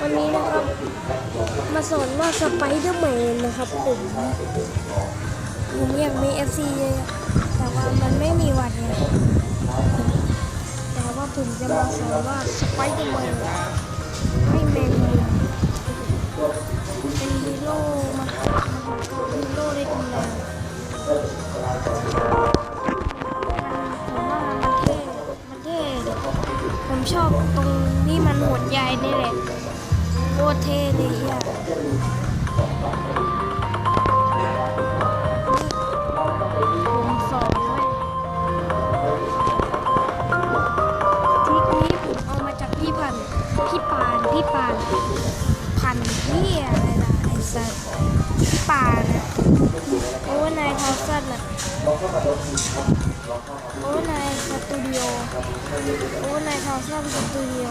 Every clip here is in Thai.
วันนี้นะครับ มาสอนว่าสไปเดอร์แมนนะครับผมผมอยากมี FC เลยอะแต่ว่ามันไม่มีวันไงแต่ว่าผมจะมาสอนว่าสไปเดอร์แมนไม่แมนเป็นฮีโร่มาฮีโร่ได้ดูแลผ มว่ามันเท่มันเท่ผมชอบตรงที่มันหดใหญ่นี่แหละโคตรเท่เลยเฮียผมสอนด้วยทริคนี้ผมเอามาจากพี่พันพี่ปานพี่ปานพันธุ์พี่อะไรล่ะไอ้สัสพี่ปานายทอสันะโอ้นายสตูดิโอโอ้นายทอสันสตูดิโอ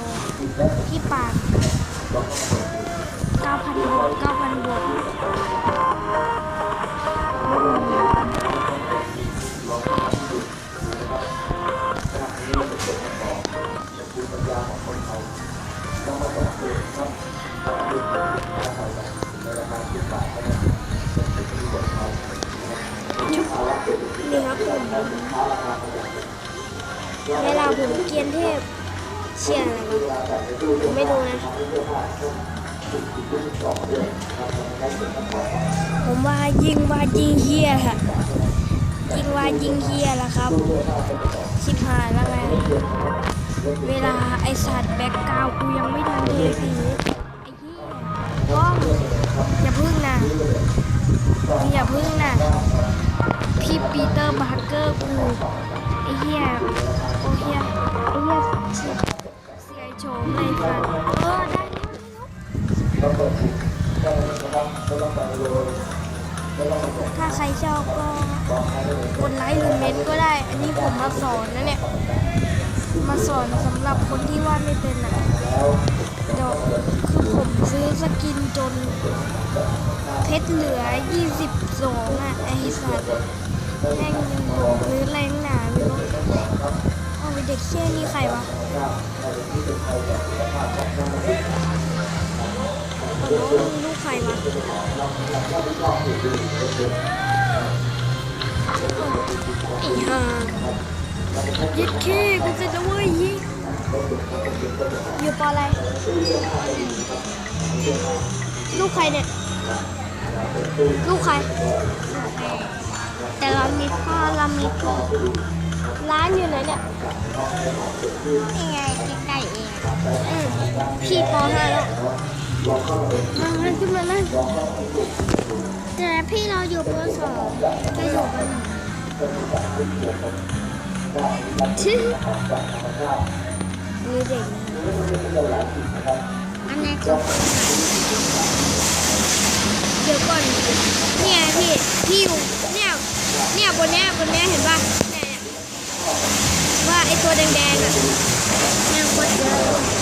พี่ปาน9,000บวก9,000บวกนี่ เวลาผมเกียนเทพเชียร์อะไรวะผมไม่รู้นะ ผมว่ายิงว่ายิงเฮียค่ะยิงว่ายิงเฮียละครับ ชิบหายแล้วไงเวลาไอสัตว์แบ็กกราวกูยังไม่ทันเทพีไอเฮียก้องอย่าพึ่งนะอย่าพึ่งนะ อกูไอ้เหี้ยโอ้เหี้ยไอ้เหี้ยเสียเสียโฉมเลยสัตว์เออได้ถ้าใครชอบก็กดไลค์หรือเมนต์ก็ได้ อันนี้ผมมาสอนนะเนี่ย มาสอนสำหรับคนที่วาดไม่เป็นอะเดี๋ยวคือ ซื้อสกินจน เพชรเหลือ 22 อะ ไอสัตว์แม่งยิงหรือแรงหนาไม่รู้เอาไปเด็กเชี่ยนี่ใครวะฮัลโหลมึงลูกใครวะไอ้ห่ายิดขี้กูจะจะเว้ยยิง อยู่ปออะไร ลูกใครเนี่ย ลูกใคร แต่เรามีพ่อเรามีพี่ร้านอยู่ไหนเนี่ยนี่ไงใกล้ๆเองอืมพี่ปห้าแล้วมามาขึ้นมานั่งแต่พี่เราอยู่ปสองจะอยู่ปหนึ่งชื่อ มีเด็กนะอันนี้คือเดี๋ยวก่อนเนี่ยพี่พี่อยู่เนี่ยเนี่ยบนเนี้ยบนเนี้ยเห็นป่ะเนี่ยว่าไอตัวแดงๆอะแม่งโคตรเยอะ